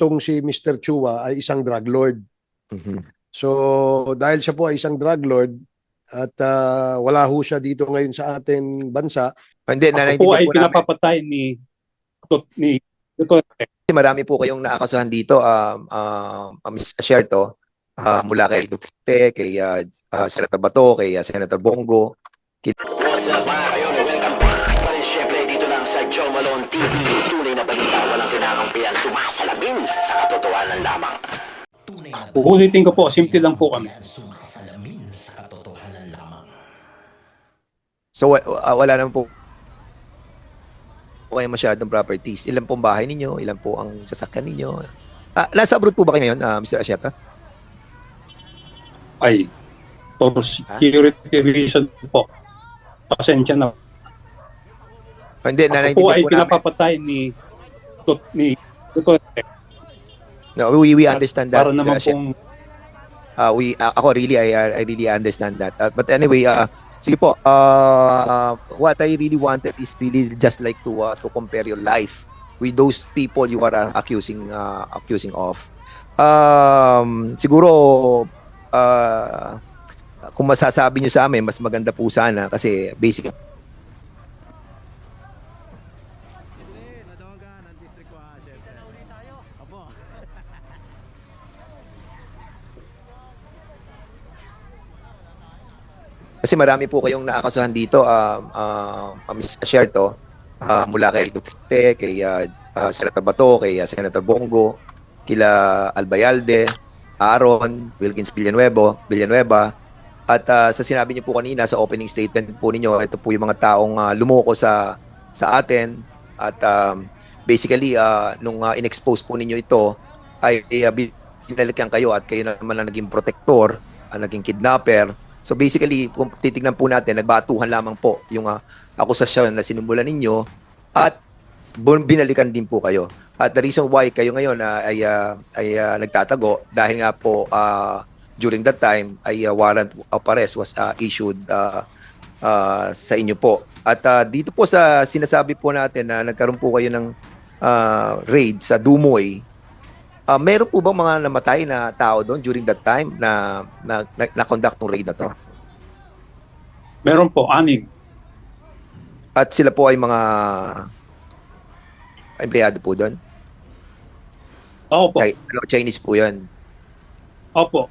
itong si Mr. Chua ay isang drug lord. Mhm. So dahil siya po ay isang drug lord at ah, wala ho siya dito ngayon sa ating bansa, Hindi, Ako po ay po pinapapatay ni ni Duterte. Kasi marami po kayong naakasahan dito, um, um, uh, Ms. Asierto, uh, mula kay Duterte, kay uh, uh, Senator Bato, kay uh, Senator Bongo. What's up mga kayon? Welcome back pa rin syempre dito lang sa Joe Malone TV. Na kinakampihan, sumasalamin sa katotohanan lamang. Uulitin ko po, simple lang po kami. Sumasalamin sa katotohanan lamang. So uh, wala naman po kayo masyadong properties. Ilan pong bahay ninyo? Ilan po ang sasakyan ninyo? Ah, nasa abroad po ba kayo ngayon, ah, Mr. Asiata? Ay, for security reason po. Pasensya na. Hindi, Ako po ay pinapapatay ni Dut- ni. No, we, we understand that, Para naman Asiata. pong uh, we uh, ako really I I really understand that. Uh, but anyway, uh, sige po. Uh, what I really wanted is really just like to uh, to compare your life with those people you are uh, accusing uh, accusing of. Um, siguro uh, kung masasabi niyo sa amin, mas maganda po sana kasi basic Kasi marami po kayong naakasahan dito, um, uh, uh, Ms. Asierto, uh, mula kay Duterte, kay uh, uh, Senator Bato, kay uh, Senator Bongo, kila Albayalde, Aaron, Wilkins Villanueva, Villanueva, at uh, sa sinabi niyo po kanina sa opening statement po ninyo, ito po yung mga taong uh, lumoko sa sa atin at um, basically uh, nung uh, in-expose po ninyo ito ay uh, binalikan kayo at kayo naman ang naging protector, ang naging kidnapper, So basically, kung titignan po natin, nagbatuhan lamang po yung uh, akusasyon na sinumulan ninyo at binalikan din po kayo. At the reason why kayo ngayon uh, ay, uh, ay uh, nagtatago dahil nga po uh, during that time ay uh, warrant of arrest was uh, issued uh, uh, sa inyo po. At uh, dito po sa sinasabi po natin na nagkaroon po kayo ng uh, raid sa Dumoy, Ah, meron po bang mga namatay na tao doon during that time na na, na, na-conduct ng raid na to? meron po anim. At sila po ay mga empleyado po doon? Opo, Chi- ano, Chinese po yun. opo.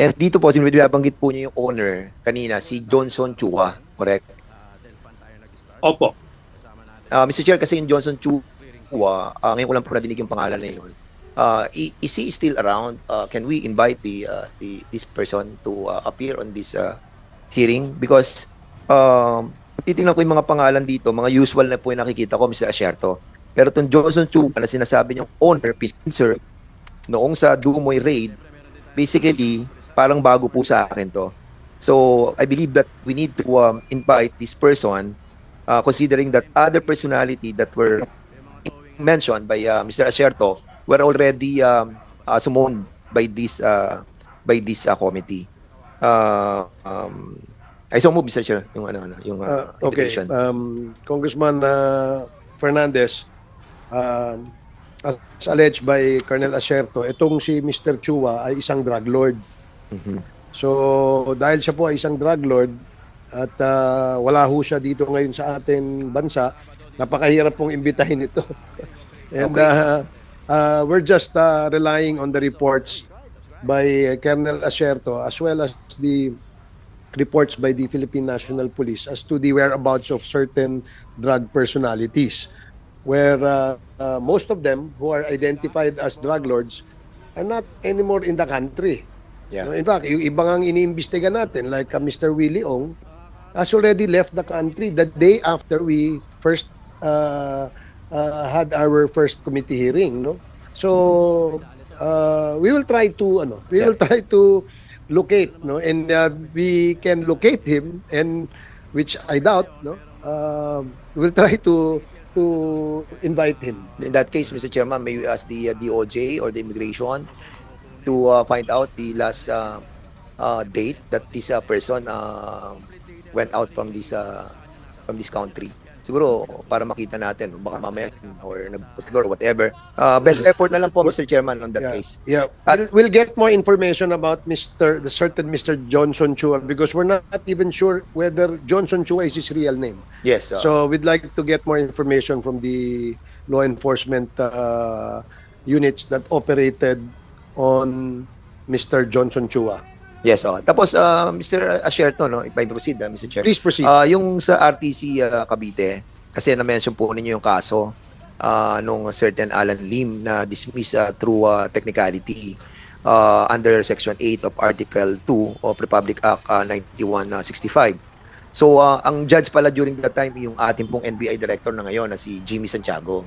And dito po, sinabanggit po niyo yung owner kanina, si Johnson Chua, correct? Opo. Uh, Mr. Chair, kasi yung Johnson Chua, uh, ngayon ko lang po nadinig yung pangalan na yun. Uh, i- is he still around? Uh, can we invite the, uh, the this person to uh, appear on this uh, hearing? Because um, titingnan ko yung mga pangalan dito, mga usual na po yung nakikita ko, Mr. Asierto. Pero itong Johnson Chua na sinasabi niyong owner, pinser, noong sa Dumoy raid, basically, parang bago po sa akin to. So, I believe that we need to um, invite this person uh, considering that other personality that were mentioned by uh, Mr. Asierto were already um, uh, summoned by this uh, by this uh, committee. Uh, um, I so move, Mr. Chair, yung ano, ano yung uh, Uh, okay, um, Congressman uh, Fernandez, um, as alleged by Colonel Acerto, itong si Mr. Chua ay isang drug lord. Mhm. So, dahil siya po ay isang drug lord at uh, wala ho siya dito ngayon sa ating bansa, napakahirap pong imbitahin ito. And Okay. uh, uh, we're just uh, relying on the reports by Colonel Acerto as well as the reports by the Philippine National Police as to the whereabouts of certain drug personalities where uh, uh, most of them who are identified as drug lords are not anymore in the country. Yeah. No, in fact, yung ibang ang iniimbestiga natin like uh, Mr. Willie Ong has already left the country the day after we first uh, uh, had our first committee hearing, no? So uh, we will try to ano, we will try to locate, no? And uh, we can locate him and which I doubt, no? Uh, we'll try to to invite him. In that case, Mr. Chairman, may we ask the uh, DOJ or the immigration to uh, find out the last uh, uh, date that this uh, person uh, went out from this uh, from this country. Siguro para makita natin, baka mamaya or nag-or whatever. Uh, best effort na lang po, Mr. Chairman, on that Yeah. case. Yeah, we'll, we'll get more information about Mr. the certain Mr. Johnson Chua because we're not even sure whether Johnson Chua is his real name. Yes. uh, So we'd like to get more information from the law enforcement uh, units that operated on Mr. Johnson Chua. Yes. Oh. Tapos, uh, Mr. Asherto, no, if I proceed, uh, Mr. Chair. Please proceed. Ah, yung sa RTC ah, Cavite, kasi na-mention po ninyo yung kaso ah, nung certain Alan Lim na dismiss ah, through ah, technicality ah, under Section 8 of Article 2 of Republic Act ah, 9165. So, ah, ang judge pala during that time yung ating pong NBI director na ngayon na si Jimmy Santiago.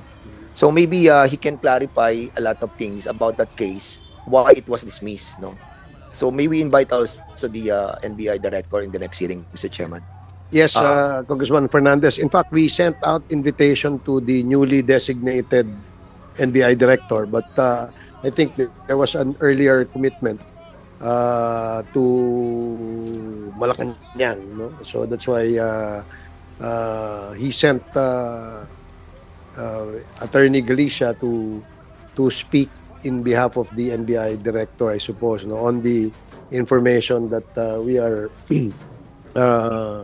So, maybe ah, he can clarify a lot of things about that case, why it was dismissed, no? So, may we invite also the ah, NBI director in the next hearing, Mr. Chairman? Yes, uh, Congressman Fernandez. In fact, we sent out invitation to the newly designated NBI director, but uh, I think that there was an earlier commitment uh, to Malacanang. No? So that's why uh, uh, he sent uh, uh, Attorney Galicia to to speak in behalf of the NBI director, I suppose, no, on the information that uh, we are uh,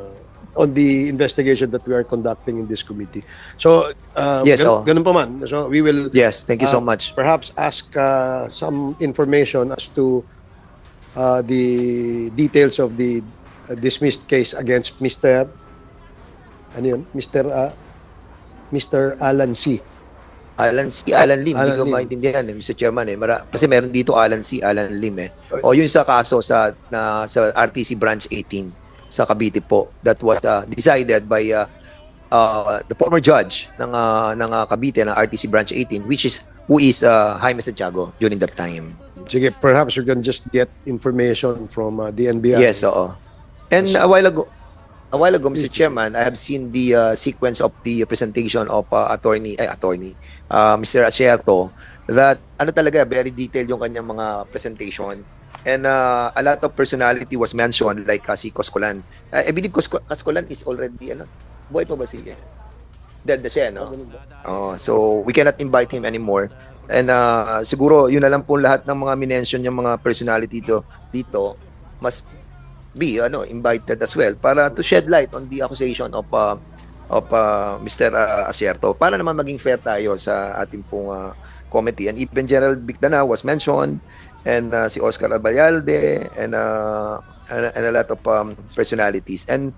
on the investigation that we are conducting in this committee. So, uh, Yes, ganun, oh. ganun pa man. So, we will Yes, thank you so Uh, much. perhaps ask uh, some information as to uh, the details of the uh, dismissed case against Mr. Ano yun? Mr. Uh, Mr. Alan C. Alan C. Alan Lim, hindi Alan ko Lim. maintindihan eh, Mr. Chairman eh. Mara, kasi meron dito Alan C. Alan Lim eh. O yun sa kaso sa na sa RTC branch 18 sa Cavite po that was uh, decided by uh, uh, the former judge ng uh, ng uh, Cavite ng RTC branch 18 which is who is uh, Jaime Santiago during that time. Sige, perhaps you can just get information from uh, the NBI. Yes, oo. And a while ago, a while ago, Mr. Chairman, I have seen the uh, sequence of the presentation of uh, attorney, ay, attorney, uh, Mr. Asierto, that ano talaga, very detailed yung kanyang mga presentation. And uh, a lot of personality was mentioned, like uh, si Coscolan. I, I believe Cosco- Coscolan is already, ano, buhay pa ba siya? Dead na siya, no? Oh, so we cannot invite him anymore. And uh, siguro yun na lang po lahat ng mga minention yung mga personality dito dito must be ano invited as well para to shed light on the accusation of uh, of uh, Mr. uh, Asierto para naman maging fair tayo sa ating pong uh, committee and even Gerald Bigdana was mentioned and uh, si Oscar Abayalde and uh, and, and a lot of um, personalities and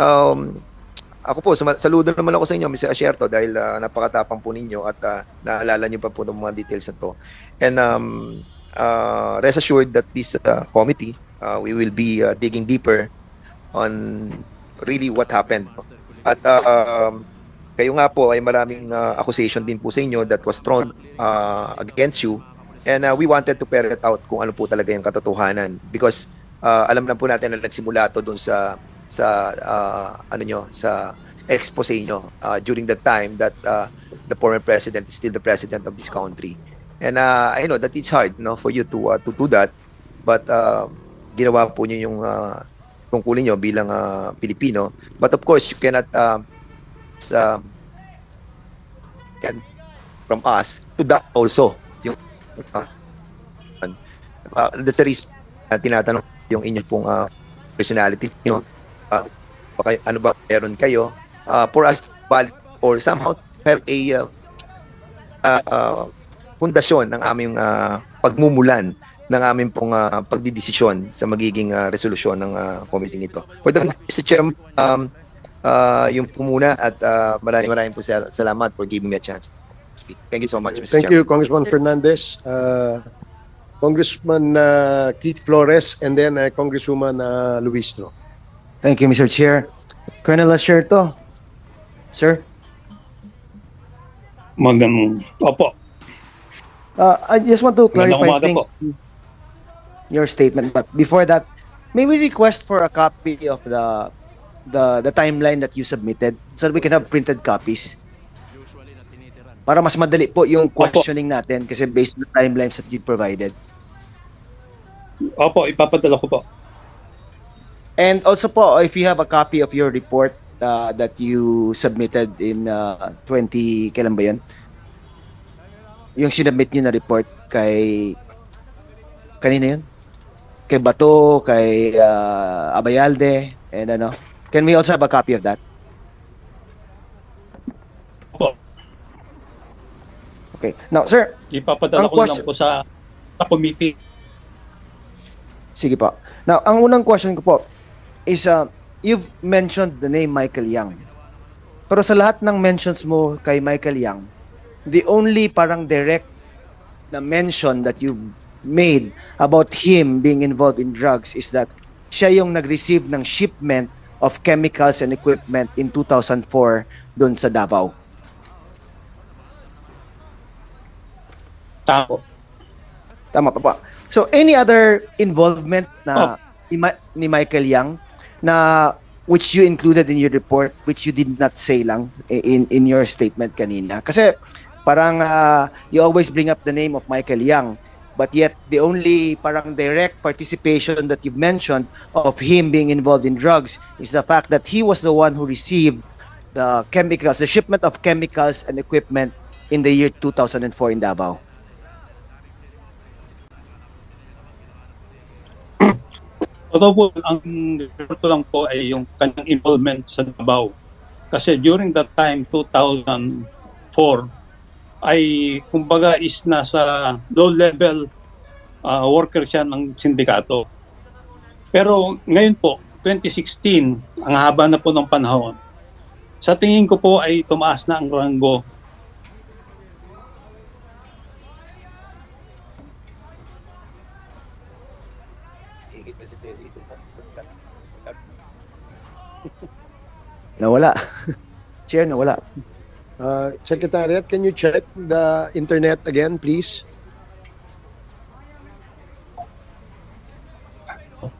um, ako po, saludo naman ako sa inyo, Mr. Asierto, dahil uh, napakatapang po ninyo at uh, naalala niyo pa po ng mga details na to. And um, uh, rest assured that this uh, committee, uh, we will be uh, digging deeper on really what happened. At uh, um, kayo nga po ay maraming uh, accusation din po sa inyo that was thrown uh, against you. And uh, we wanted to ferret out kung ano po talaga yung katotohanan because uh, alam na po natin na nagsimula to dun sa sa uh, ano nyo sa expose nyo uh, during the time that uh, the former president is still the president of this country. And uh, I know that it's hard no for you to uh, to do that but uh, ginawa po niyo yung uh, tungkulin nyo bilang uh, Pilipino. But of course, you cannot uh, can from us to that also. Yung uh, uh, that's the reason uh, tinatanong yung inyo pong uh, personality nyo uh, baka, ano ba meron kayo? Uh, for us valid or somehow have a uh, uh, uh, pundasyon ng aming uh, pagmumulan ng aming pong uh, pagdidesisyon sa magiging uh, resolusyon ng uh, committee ito. For the Mr. Chair, um, uh, yung po muna at uh, maraming maraming po sal- salamat for giving me a chance to speak. Thank you so much, Mr. Thank Chair. you, Congressman Fernandez. Uh, Congressman uh, Keith Flores and then uh, Congresswoman uh, Luistro. Thank you, Mr. Chair. Colonel Asherto, sir, Magandang, opo, uh, I just want to Magandang clarify umaga things po. Your statement. But before that, may we request for a copy of the the the timeline that you submitted so that we can have printed copies? Para mas madali po yung questioning natin kasi based on the timelines that you provided. opo, ipapadala ko po. And also po, if you have a copy of your report uh, that you submitted in uh, 20 kailan ba 'yun? Yung sinubmit niyo na report kay kanina 'yun? Kay Bato, kay uh, Abayalde, and ano. Can we also have a copy of that? Opo, Okay. Now, sir, ipapadala Ang ko na lang question- po sa, sa committee. Sige po. Now, ang unang question ko po is, uh, you've mentioned the name Michael Young. Pero sa lahat ng mentions mo kay Michael Young, the only parang direct na mention that you made about him being involved in drugs is that siya yung nag-receive ng shipment of chemicals and equipment in 2004 doon sa Davao. Tao. Tama pa pa. So any other involvement na ni, Ma- ni Michael Yang na which you included in your report which you did not say lang in in your statement kanina. Kasi parang ah, you always bring up the name of Michael Yang but yet the only parang direct participation that you've mentioned of him being involved in drugs is the fact that he was the one who received the chemicals, the shipment of chemicals and equipment in the year 2004 in Davao. Although po, ang report lang po ay yung kanyang involvement sa Davao. Kasi during that time, 2004, ay kumbaga is nasa low-level uh, worker siya ng sindikato. Pero ngayon po, 2016, ang haba na po ng panahon, sa tingin ko po ay tumaas na ang ranggo Nawala. Chair, nawala. Uh, Secretariat, can you check the internet again, please?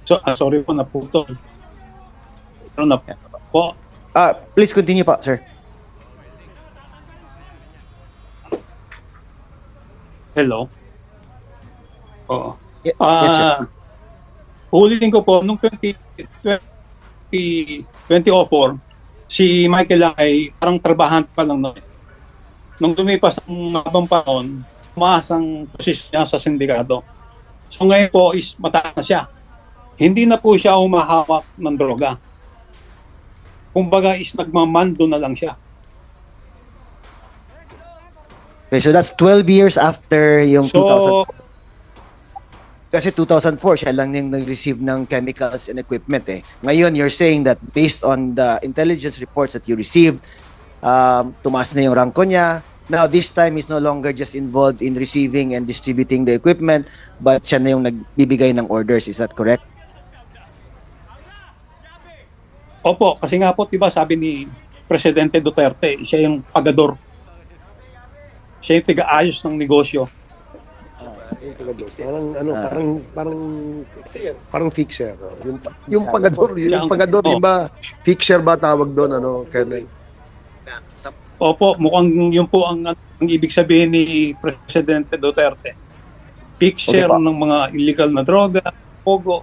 So, ah, sorry po, naputol. Pero na po, Ah, please continue pa, sir. hello. Oo. Ye- Ah, yes, sir. ulitin ko po, nung 20, 20, 2004, si Michael ay parang trabahan pa lang noon. Nung lumipas ang mabang panahon, tumaas ang posisyon niya sa sindikato. So ngayon po is mataas na siya. Hindi na po siya umahawak ng droga. Kumbaga is nagmamando na lang siya. Okay, so that's 12 years after yung 2000. Kasi 2004, siya lang yung nag-receive ng chemicals and equipment eh. Ngayon, you're saying that based on the intelligence reports that you received, um, tumaas na yung ranko niya. Now, this time, he's no longer just involved in receiving and distributing the equipment, but siya na yung nagbibigay ng orders. Is that correct? Opo, kasi nga po, diba sabi ni Presidente Duterte, siya yung pagador. Siya yung tiga-ayos ng negosyo. Parang ano, Ah. parang parang parang fixer. oh. Yung yung pagador, yung pagador, oh. di ba? Fixer ba tawag doon ano, Colonel? Opo, mukhang yun po ang, ang ibig sabihin ni Presidente Duterte. Picture Okay po. ng mga illegal na droga, pogo.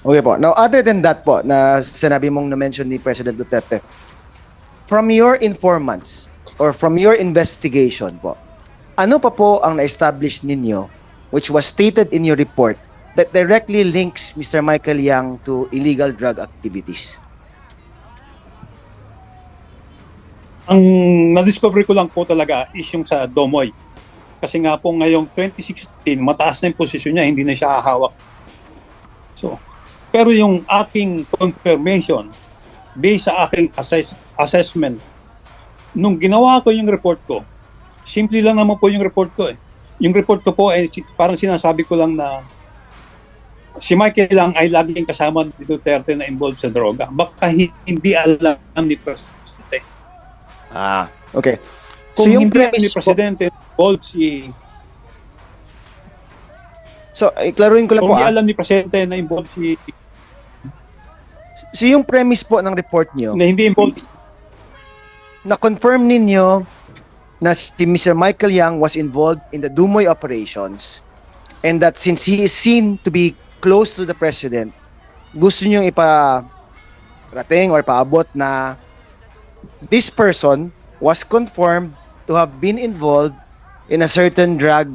Okay po. Now, other than that po, na sinabi mong na-mention ni President Duterte, from your informants or from your investigation po, ano pa po ang na-establish ninyo which was stated in your report that directly links Mr. Michael Yang to illegal drug activities? Ang na-discover ko lang po talaga is yung sa Domoy. Kasi nga po ngayong 2016, mataas na yung posisyon niya, hindi na siya hahawak. So, pero yung aking confirmation, based sa aking assess- assessment, nung ginawa ko yung report ko, simple lang naman po yung report ko eh. Yung report ko po ay si- parang sinasabi ko lang na si Michael lang ay laging kasama ni Duterte na involved sa droga. Baka hi- hindi alam ni Presidente. Ah, okay. Kung so yung hindi alam ni Presidente involved si so iklaruin ko lang kung po, hindi ah. alam ni Presidente na involved si so yung premise po ng report nyo, na hindi involved na-confirm ninyo na si Mr. Michael Yang was involved in the Dumoy operations and that since he is seen to be close to the president, gusto nyo ipa rating or paabot na this person was confirmed to have been involved in a certain drug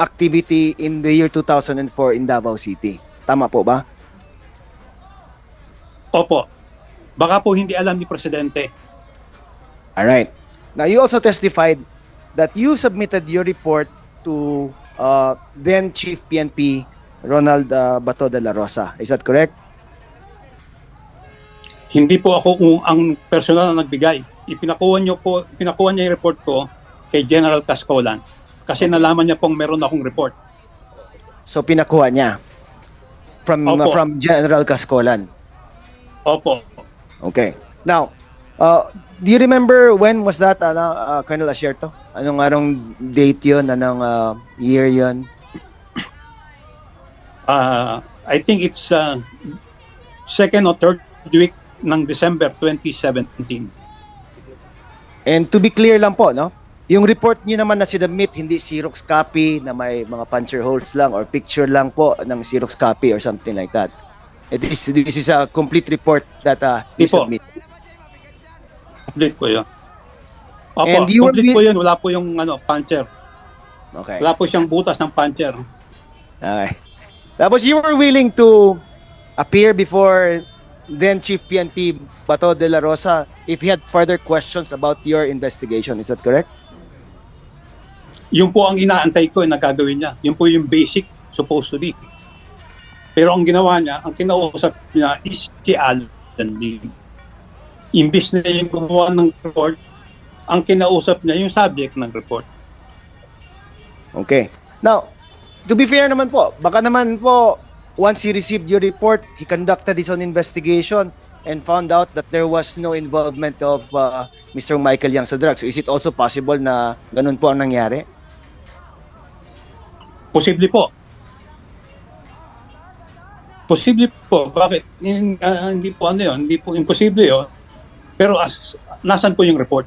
activity in the year 2004 in Davao City. Tama po ba? Opo. Baka po hindi alam ni Presidente. All right. Now, you also testified that you submitted your report to uh, then Chief PNP Ronald uh, Bato de la Rosa. Is that correct? Hindi po ako kung ang personal na nagbigay. Ipinakuha niyo po, ipinakuha niya yung report ko kay General Cascolan kasi nalaman niya pong meron akong report. So, pinakuha niya from Opo. from General Cascolan. Opo. Okay. Now, uh, do you remember when was that, ano, uh, Colonel Asierto? Anong arong date yun? Anong uh, year yun? Uh, I think it's uh, second or third week ng December 2017. And to be clear lang po, no? Yung report niyo naman na sinubmit, hindi Xerox copy na may mga puncher holes lang or picture lang po ng Xerox copy or something like that. It is, this is a complete report that uh, you Di po. Complete po yun. Opo, And you were complete be- po yun. Wala po yung ano, puncher. Okay. Wala po siyang butas ng puncher. Okay. Tapos you were willing to appear before then Chief PNP Bato de la Rosa if he had further questions about your investigation. Is that correct? Yun po ang inaantay ko na gagawin niya. Yun po yung basic supposed to be. Pero ang ginawa niya, ang kinausap niya is si Alan Lee. Imbis na yung gumawa ng report, ang kinausap niya yung subject ng report. Okay. Now, to be fair naman po, baka naman po, once he received your report, he conducted his own investigation and found out that there was no involvement of uh, Mr. Michael Yang sa drugs. So is it also possible na ganun po ang nangyari? Posible po. Posible po. Bakit? Hin- ah, hindi po ano yun. Hindi po imposible yun. Pero as, nasan po yung report?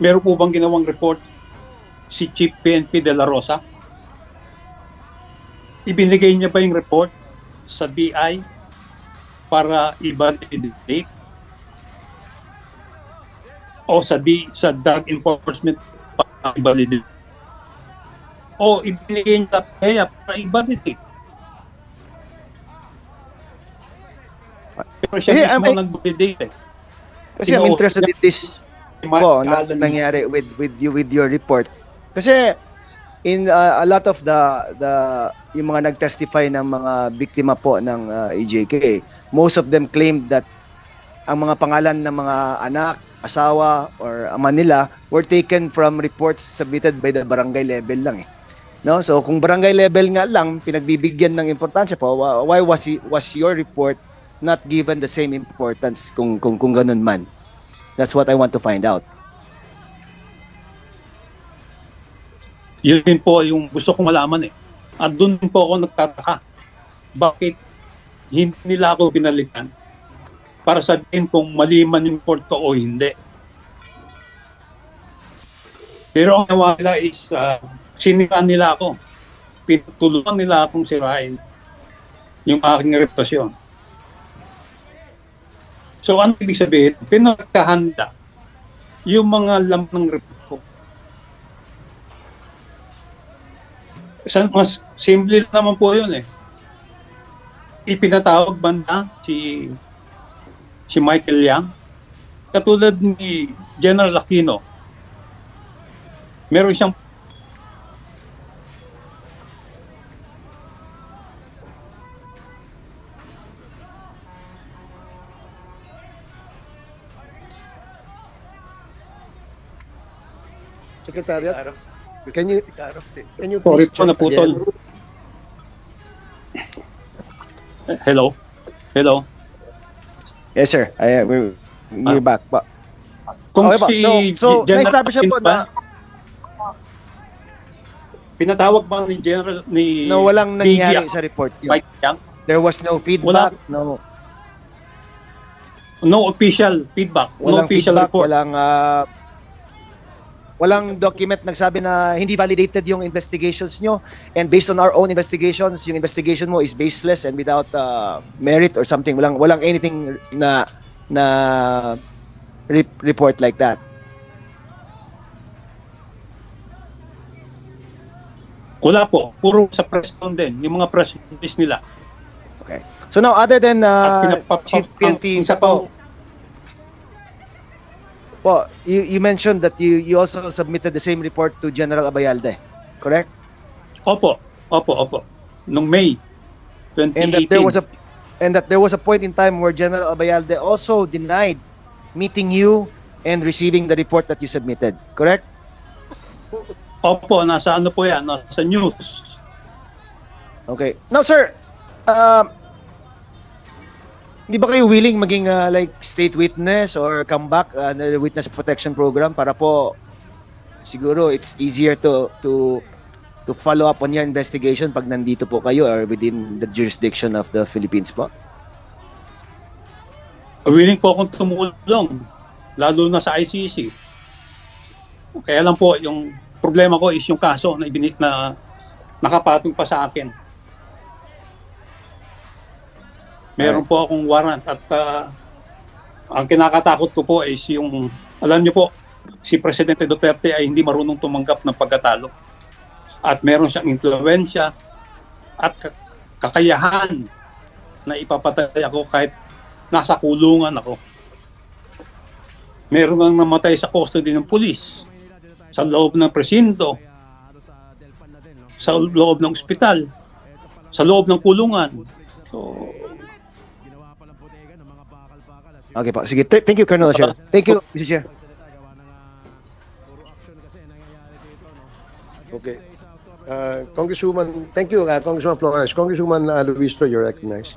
Meron po bang ginawang report si Chief PNP de la Rosa? Ibinigay niya ba yung report sa DI para i-validate? O sa D, sa Drug Enforcement para i-validate? o ibinigay niya para i-validate. Pero siya Eh, mismo I- nag-validate eh. Kasi I'm interested in this po na nangyari with with you with your report. Kasi in uh, a lot of the the yung mga nag-testify ng mga biktima po ng uh, EJK, most of them claimed that ang mga pangalan ng mga anak, asawa or ama nila were taken from reports submitted by the barangay level lang eh. No? So kung barangay level nga lang pinagbibigyan ng importansya po, wh- why was he, was your report not given the same importance kung kung kung ganun man? That's what I want to find out. Yun din po yung gusto kong malaman eh. At doon po ako nagtataka. Bakit hindi nila ako binalikan para sabihin kung mali man yung report ko o hindi. Pero ang nawa nila is uh, siniraan nila ako. Pinutulungan nila akong sirain yung aking reputasyon. So ano ibig sabihin? Pinagkahanda yung mga lam ng report ko. Mas simple naman po yun eh. Ipinatawag banda si si Michael Yang katulad ni General Aquino. Meron siyang Secretariat, can you, can you Sorry please po, check naputol. Hello. Hello. Yes, sir. I, we're, we're Ah. back. But, Kung okay po. si So, so General na-establish na po ba, na, pinatawag ba ni General ni na walang nangyari sa report yun. Mike Yang? There was no feedback, no No official feedback. no walang official feedback, report. walang uh, walang document nagsabi na hindi validated yung investigations nyo and based on our own investigations, yung investigation mo is baseless and without uh, merit or something. Walang walang anything na na re- report like that. Wala po. Puro sa press con din. Yung mga press release nila. Okay. So now other than At uh, pinapap- Chief ang- PNP isa pa, po, you, you mentioned that you you also submitted the same report to General Abayalde, correct? opo, opo, opo. Nung May 2018. and that there was a and that there was a point in time where General Abayalde also denied meeting you and receiving the report that you submitted, correct? Opo, nasa ano po yan, nasa news. Okay. Now, sir, um, hindi ba kayo willing maging uh, like state witness or come back uh, the witness protection program para po siguro it's easier to to to follow up on your investigation pag nandito po kayo or within the jurisdiction of the Philippines po? Willing po akong tumulong, lalo na sa ICC. Kaya lang po, yung problema ko is yung kaso na, na nakapatong pa sa akin. Meron po akong warrant at ah, ang kinakatakot ko po is yung, alam niyo po, si Presidente Duterte ay hindi marunong tumanggap ng pagkatalo. At meron siyang impluensya at ka- kakayahan na ipapatay ako kahit nasa kulungan ako. Meron ngang namatay sa custody ng pulis, sa loob ng presinto, sa loob ng ospital, sa loob ng kulungan. So, Okay po. Sige. Th- thank you, Colonel Asher. Thank you, Mr. Chair. Okay. Uh, Congresswoman, thank you, uh, Congresswoman Flores. Congresswoman uh, Luistro, you're recognized.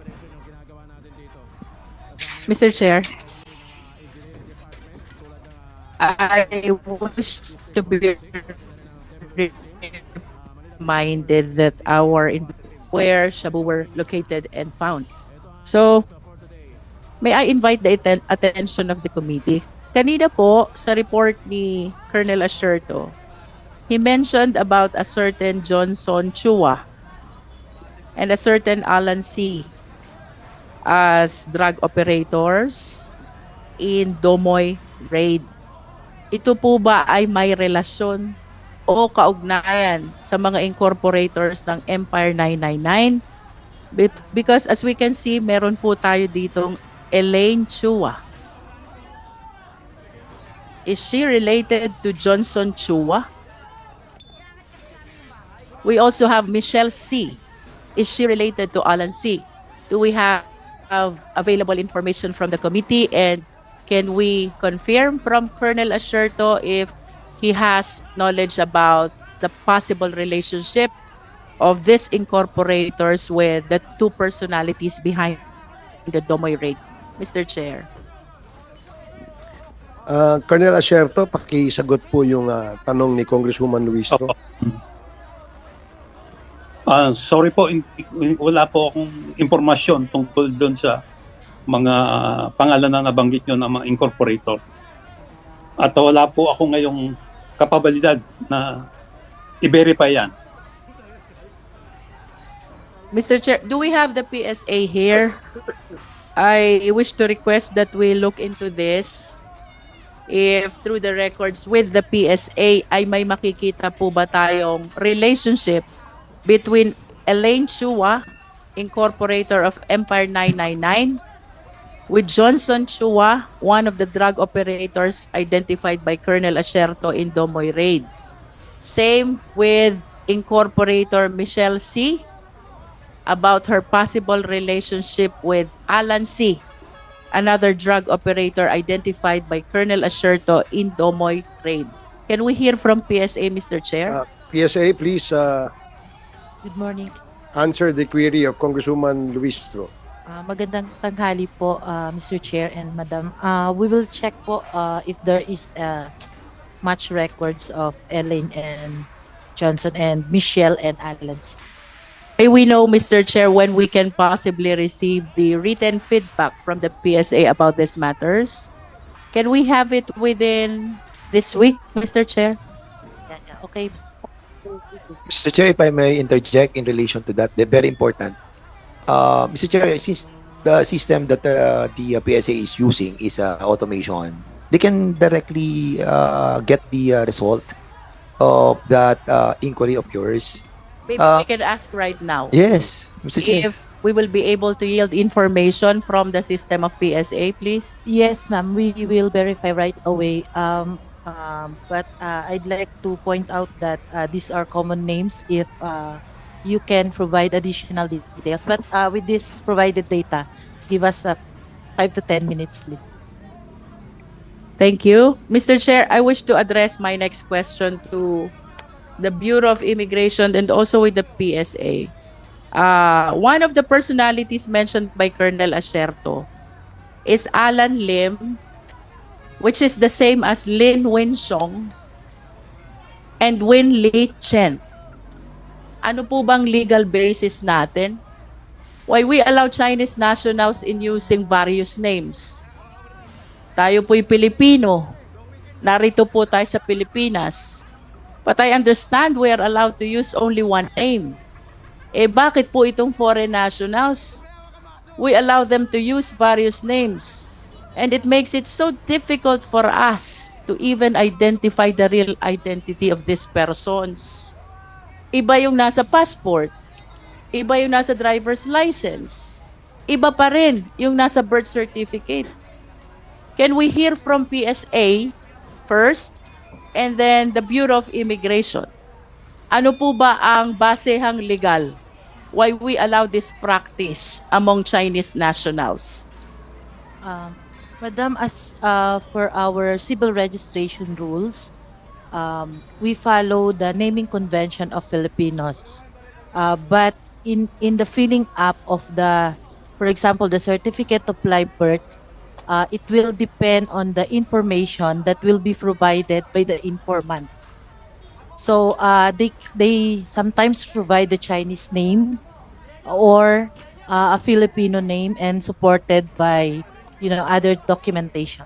Mr. Chair, I wish to be reminded that our where Shabu were located and found. So, may I invite the atten- attention of the committee? Kanina po, sa report ni Colonel Asherto, he mentioned about a certain Johnson Chua and a certain Alan C as drug operators in Domoy raid. Ito po ba ay may relasyon o kaugnayan sa mga incorporators ng Empire 999? Be- Because as we can see, meron po tayo ditong Elaine Chua. Is she related to Johnson Chua? We also have Michelle C. Is she related to Alan C? Do we have have available information from the committee and can we confirm from Colonel Asherto if he has knowledge about the possible relationship of these incorporators with the two personalities behind the Domoy raid? Mr. Chair. Uh, Colonel Asherto, pakisagot po yung uh, tanong ni Congresswoman Luistro. ah, sorry po, hindi- wala po akong impormasyon tungkol doon sa mga pangalan na nabanggit nyo ng mga incorporator. At wala po ako ngayong kapabilidad na i-verify yan. Mr. Chair, do we have the PSA here? I wish to request that we look into this. If through the records with the PSA ay may makikita po ba tayong relationship between Elaine Chua, incorporator of Empire 999, with Johnson Chua, one of the drug operators identified by Colonel Asherto in Domoy raid. Same with incorporator Michelle C about her possible relationship with Alan C, another drug operator identified by Colonel Asherto in Domoy raid. Can we hear from PSA, Mr. Chair? Uh, PSA, please uh, Good morning. answer the query of Congresswoman Luistro. Ah, magandang tanghali po, ah, Mr. Chair and Madam. Ah, we will check po ah, if there is uh, much records of Ellen and Johnson and Michelle and Alan. May we know, Mr. Chair, when we can possibly receive the written feedback from the PSA about these matters? Can we have it within this week, Mr. Chair? Okay. Mr. Chair, if I may interject in relation to that, they're very important. Uh, Mr. Chair, since the system that uh, the uh, PSA is using is uh, automation, they can directly uh, get the uh, result of that uh, inquiry of yours. Maybe Uh, we can ask right now. Yes, Mr. Chair. If we will be able to yield information from the system of PSA, please. Yes, ma'am. We will verify right away. Um, um, but uh, I'd like to point out that uh, these are common names. If uh, you can provide additional details, but uh, with this provided data, give us uh, five to ten minutes, please. Thank you. Mr. Chair, I wish to address my next question to the Bureau of Immigration and also with the PSA. Uh, one of the personalities mentioned by Colonel Asherto is Alan Lim, which is the same as Lin Winsong and Win Li Chen. Ano po bang legal basis natin? Why we allow Chinese nationals in using various names? Tayo po'y Pilipino. Narito po tayo sa Pilipinas. But I understand we are allowed to use only one name. Eh bakit po itong foreign nationals? We allow them to use various names. And it makes it so difficult for us to even identify the real identity of these persons. Iba yung nasa passport. Iba yung nasa driver's license. Iba pa rin yung nasa birth certificate. Can we hear from PSA first and then the Bureau of Immigration? Ano po ba ang basehang legal why we allow this practice among Chinese nationals? Um, Madam, as uh, per our civil registration rules, um, we follow the naming convention of Filipinos. Uh, but in in the filling up of the, for example, the certificate of live birth, uh, it will depend on the information that will be provided by the informant. So uh, they they sometimes provide the Chinese name or uh, a Filipino name and supported by you know other documentation.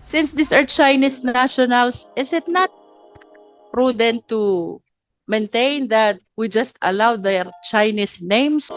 Since these are Chinese nationals, is it not prudent to maintain that we just allow their Chinese names?